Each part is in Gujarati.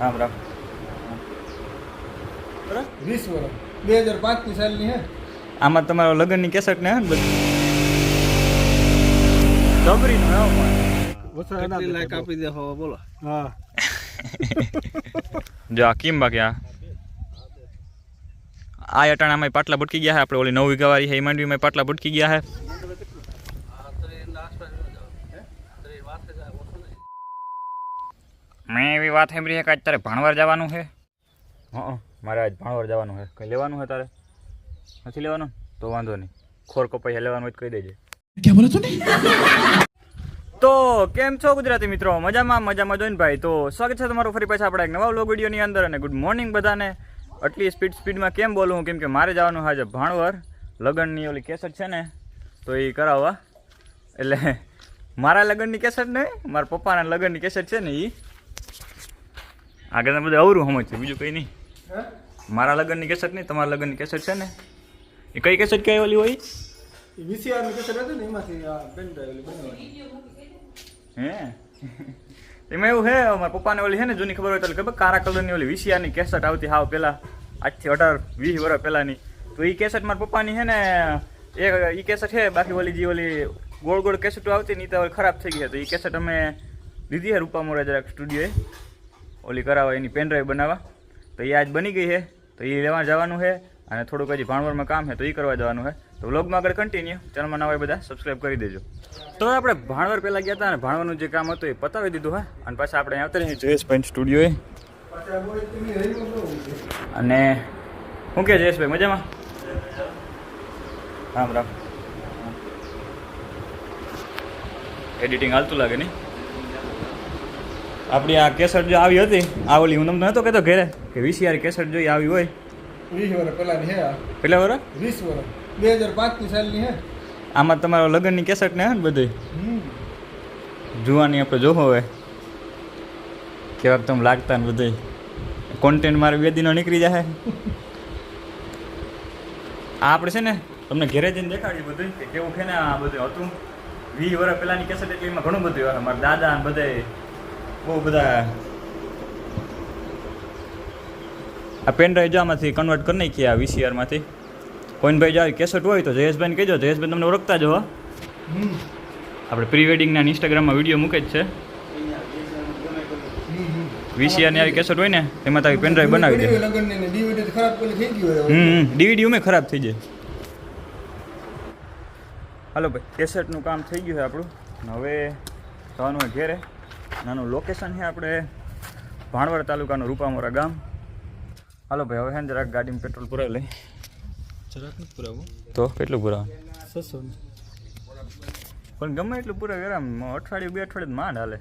રામ રામ વીસ વર્ષ બે હજાર પાંચની સાલની હે આમાં તમારો લગ્નની કેસેટ ને હે ને બધી જબરીનો હે પણ. કેટલી લાયક આપી દે હો બોલો હા જો આ કેમ બાકી આ આ અટાણામાં પાટલા ભટકી ગયા હે આપણે ઓલી નવી ગવારી હે એ માંડવીમાં પાટલા ભટકી ગયા હે મેં એવી વાત સાંભળી છે કે આજ તારે ભાણવાર જવાનું છે? હા મારે આજ ભણવાર જવાનું છે. કંઈ લેવાનું છે તારે? નથી લેવાનું? તો વાંધો નહીં. ખોર કપાઈ લેવાનું હોય તો કહી દેજે. તો કેમ છો ગુજરાતી મિત્રો? મજામાં મજામાં જોઈને ભાઈ. તો સ્વાગત છે તમારું ફરી પાછા આપણા એક નવા વ્લોગ વિડીયોની અંદર અને ગુડ મોર્નિંગ બધાને. આટલી સ્પીડ સ્પીડમાં કેમ બોલું હું કેમ કે મારે જવાનું આજે ભાણવર. લગ્નની ઓલી કેસેટ છે ને તો એ કરાવવા. એટલે મારા લગ્નની કેસેટ નહીં મારા પપ્પાના લગ્નની કેસેટ છે ને એ આગળ બધું અવરું સમજ છે બીજું કંઈ નહીં. હે? મારા લગ્નની કેસેટ નહીં તમારા લગ્નની કેસેટ છે ને? એ કઈ કેસેટ કઈ ઓલી હોય હે? એમાં એવું હે મારા પપ્પાને ઓલી છે ને જૂની ખબર હોય તો ખબર કારા કલરની ઓલી વીસીઆરની કેસેટ આવતી હાવ પહેલાં આજથી અઢાર વીસ વર્ષ પહેલાની. તો એ કેસેટ મારા પપ્પાની છે ને એ એ કેસેટ છે બાકી ઓલી જે ઓલી ગોળ ગોળ કેસેટો આવતી ને એ તો ખરાબ થઈ ગઈ તો એ કેસેટ અમે લીધી છે રૂપા મોરા જરાક સ્ટુડિયોએ. ઓલી કરાવવા એની પેન ડ્રાઈવ બનાવવા. તો એ આજ બની ગઈ છે. તો એ લેવા જવાનું છે અને થોડુંક હજી ભાણવરમાં કામ છે તો એ કરવા જવાનું છે. તો વ્લોગમાં આગળ કન્ટિન્યુ ચેનલમાં નવા બધા સબસ્ક્રાઈબ કરી દેજો. તો આપણે ભાણવર પહેલાં ગયા હતા અને ભાણવરનું જે કામ હતું એ પતાવી દીધું હા અને પાછા આપણે અત્યારે રહીએ જયેશભાઈ સ્ટુડિયોએ અને શું કે જયેશભાઈ, મજામાં? રામ રામ. એડિટિંગ હાલતું લાગે નહીં? આપણી આ કેસેટ જો આવી હતી આ ઓલી હું તમને નહોતો કહેતો ઘરે કે વીસીઆર કેસેટ જો ઈ આવી હોય. વીસ વર્ષ પહેલાની હે આ. વર્ષ? વીસ વર્ષ. બે હજાર પાંચની સાલની હે. આમાં તમારો લગ્નની કેસેટ ને હે ને બધી જોવાની આપણે જોવો હવે. કેવાક તમે લાગતા ને બધું કોન્ટેન્ટ મારે બે દિનો નીકળી જાય આ આપણે છે ને તમને ઘેરે જઈને દેખાડ્યું બધું કે કેવું છે ને આ બધું હતું. વીસ વર્ષ પહેલાંની કેસેટ એટલે એમાં ઘણું બધું અમારા મારા દાદા ને બધે બહુ બધા આ પેન ડ્રાઈવ આમાંથી કન્વર્ટ કરી નાખીએ આ વીસીઆરમાંથી કોઈનભાઈ જાય કેસેટ હોય તો જયેશભાઈને કહેજો. જયેશભાઈ તમને ઓળખતા જ હો. આપણે પ્રી વેડિંગના ઇન્સ્ટાગ્રામમાં વીડિયો મૂકે જ છે. વીસીઆરની આવી કેસેટ હોય ને એમાં તારી પેનડ્રાઈવ બનાવી દે. હમ ડીવીડી ઉમે ખરાબ થઈ જાય. હાલો ભાઈ કેસેટનું કામ થઈ ગયું છે આપણું. હવે જવાનું ઘેરે. નાનું લોકેશન છે આપણે ભાણવડ તાલુકાનું રૂપામોરા ગામ. હાલો ભાઈ હવે છે જરાક ગાડીમાં પેટ્રોલ પુરાવી લઈ. જરાક નથી પુરાવું. તો કેટલું પુરાવ? પણ ગમે એટલું પૂરા આમ અઠવાડિયું બે અઠવાડિયું માંડ હાલે.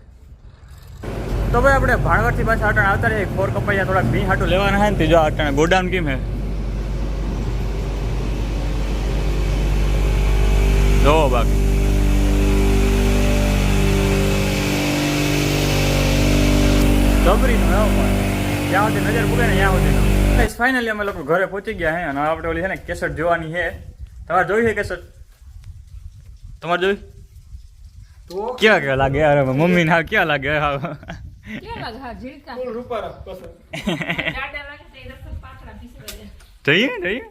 તો ભાઈ આપણે ભાણવડથી પાછા અટાણે આવતા રહીએ. ફોર કપાઈ થોડાક ભી હાટું લેવાના હે ને તે જો અટાણે ગોડાઉન કેમ હે? જો બાકી. જબરીનું હે પણ જ્યાં સુધી નજર પૂગે ને ત્યાં સુધી ફાઇનલી અમે લોકો ઘરે પહોંચી ગયા હે અને આપણે ઓલી છે ને કેસેટ જોવાની છે તમારે જોઈ છે કેસેટ તમારે જોઈ તો? ક્યાં કેવા લાગે? યાર મમ્મી ના ક્યાં લાગે? હા. જઈએ જઈએ.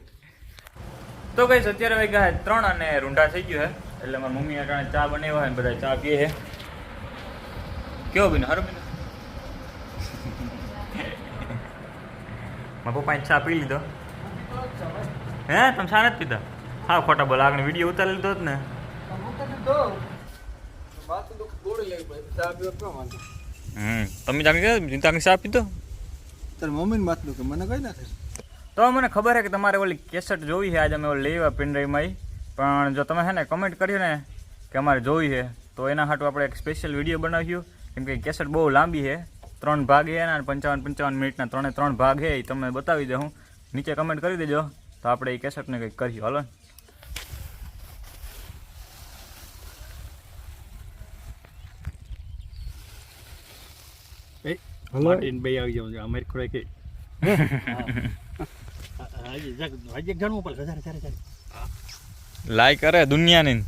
તો કઈ અત્યારે વાગ્યા છે ત્રણ અને રૂંઢા થઈ ગયું હે. એટલે મારા મમ્મી અટાણે ચા બનાવ્યા હોય બધા ચા પીએ છે કેવો બીનો હરો બીનો મારા પપ્પાએ ચા પી લીધો. હે તમે ચા નથી પીધા? હા ખોટા બોલ આગળ વીડિયો ઉતારી લીધો જ ને. હમ તમે જામી ગયા? તાકી ચા પીધો? તાર મમ્મીને માથું દુખે મને કઈ ના થાય? તો મને ખબર છે કે તમારે ઓલી કેસેટ જોવી છે આજે અમે ઓલી લેવા પિનડ્રાઈવમાં પણ જો તમે છે ને કમેન્ટ કર્યું ને કે અમારે જોવી છે તો એના હાટું આપણે એક સ્પેશિયલ વીડિયો બનાવ્યું. કેમ કે કેસેટ બહુ લાંબી છે ત્રણ ભાગ એના પંચાવન પંચાવન મિનિટના ત્રણે ત્રણ ભાગ એ તમને બતાવી દે હું. નીચે કમેન્ટ કરી દેજો. તો આપણે એ કેસેટને કંઈક કરીએ. હાલો. ને. માર્ટિન બે આવી જાવ અમારી ખોરાક લાઈક કરે દુનિયાની.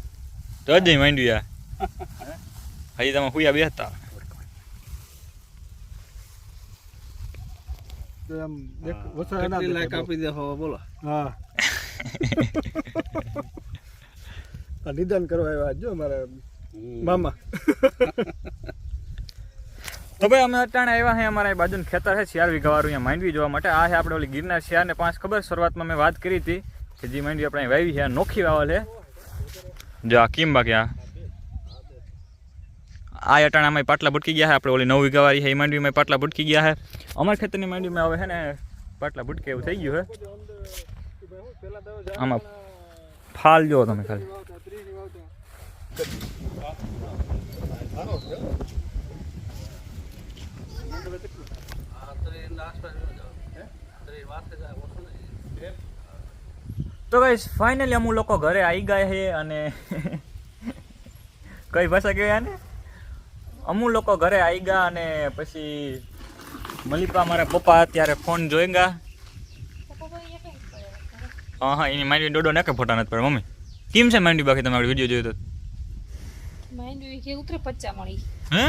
તો જ માંડ્યું યાર. હજી તમે હુયા બેસતા. એમ આપી દે હો બોલો. હા. નિદાન કરવા આવ્યા જો મારા મામા. તો ભાઈ અમે અટાણે આવ્યા છે અમારા બાજુનું ખેતર છે ચાર વીઘા અહીંયા માંડવી જોવા માટે. આ છે આપણે ઓલી ગિરનાર શિયાર ને પાંચ ખબર શરૂઆતમાં મેં વાત કરી હતી કે જે માંડવી આપણે વાવી છે નોખી વાવલ છે જો આ કેમ બાકી આ? આ અટાણામાં પાટલા ભટકી ગયા છે. આપણે ઓલી નવ વીઘા વાળી છે, એ માંડવીમાં પાટલા ભટકી ગયા છે. અમાર ખેતરની માંડવીમાં હવે છે ને પાટલા ભટકે એવું થઈ ગયું છે. આમાં ફાલ જો તમે ખાલી. તો ગાઈસ ફાઇનલી અમુક લોકો ઘરે આવી ગયા છે અને કઈ ભાષા કહેવાય ને અમુક લોકો ઘરે આવી ગયા અને પછી મલિપા મારા પપ્પા અત્યારે ફોન જોઈ ગયા હા હા એની માંડવી દોડો નાખે ફોટા નથી પડે મમ્મી. કેમ છે માંડવી બાકી? તમારે વીડિયો જોયો તો. ઉતરે પચ્ચા હે?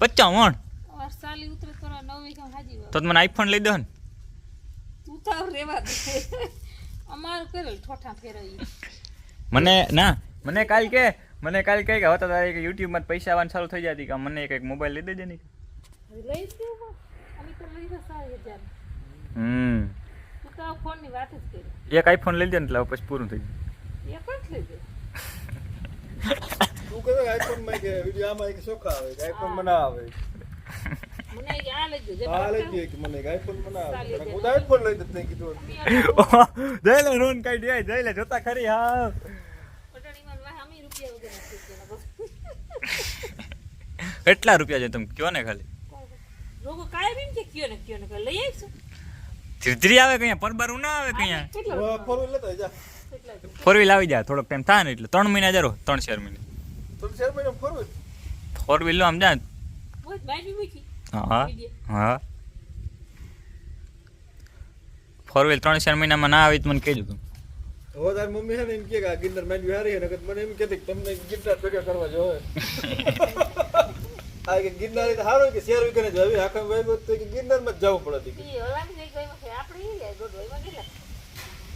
પચ્ચા ઉતરે તો મને આઈફોન લઈ ને. મને ના મને કાલ કે મને કાલ કઈ કે હવે તો તારે યુટ્યુબમાં પૈસા આવવાનું ચાલુ થઈ જાય કે મને એક મોબાઈલ લઈ દેજે ને. લઈ હમ. તું તો આ ફોનની વાત જ કરી. એક આઈફોન લઈ દે ને એટલે પછી પૂરું થઈ જાય. એક જ લઈ દે? તું કહે આઈફોનમાં કે વિડિયો આમાં એક સોખા આવે આઈફોન મને આવે. મને આ લઈ હા લઈ દે કે મને આઈફોન મને આવે. હું તો આઈફોન લઈ દે તને કીધું જઈ લે રોન કઈ દે જઈ લે જોતા ખરી હા પટાણીમાં વાહ અમે રૂપિયા વગર નથી દેના કેટલા રૂપિયા છે તમે કયો ને ખાલી? લોકો કાયમ એમ કે કયો ને કયો ને કયો લઈ આવીશું. ધીરે ધીરે આવે કઈ પરબારું ના આવે કઈ ફોર વ્હીલ લેતા જા કેટલા ફોર વ્હીલ આવી જાય થોડોક ટાઈમ થાય ને એટલે. ત્રણ મહિના જરો ત્રણ ચાર મહિના. માં ફોર વ્હીલ આમ જાય હા હા. ફોર વ્હીલ ત્રણ ચાર મહિનામાં ના આવી તો મને કહેજો તું હવે તારી મમ્મી છે ને એમ કે ગિરનાર માંડવી હારી નકર મને એમ કહેતી કે તમને ગિરનાર ભેગા કરવા જોવે આ કે ગિરનાર તો હારો કે શેર વિકને જ હવે આખા વાગ્યો તો કે ગિરનારમાં જવું પડે હતી ઈ હલામી જઈ ગઈ છે આપણે ઈ લે દોઢ એમાં કેટલા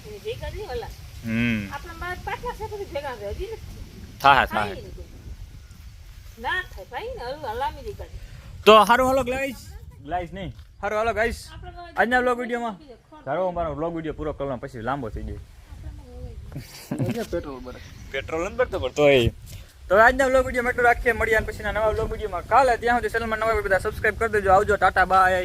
એની ભેગા નહીં હલા હમ. આપણા મારા પાટલા છે બધી ભેગા છે હજી નથી. થાય થાય. થાય નહીં કોઈ. ના થાય ભાઈ ને હવે હલામી દઈ કાઢી તો સારું હલો ગ્લાઈસ ગાઈસ નહીં. સારું હલો ગાઈસ. આજના બ્લોગ વિડીયોમાં. ધારો અમારો બ્લોગ વીડિયો પૂરો કરવાનો પછી લાંબો થઈ જાય. પેટ્રોલ બને પેટ્રોલ નથી ભરતો પડતો એ. તો આજના બ્લોગ વીડિયો મેટલું રાખીએ. મળીએ પછીના નવા બ્લોગ વિડીયોમાં કાલે ત્યાં સુધી ચેનલમાં નવા બધા સબસ્ક્રાઈબ કરી દેજો. આવજો. ટાટા બાય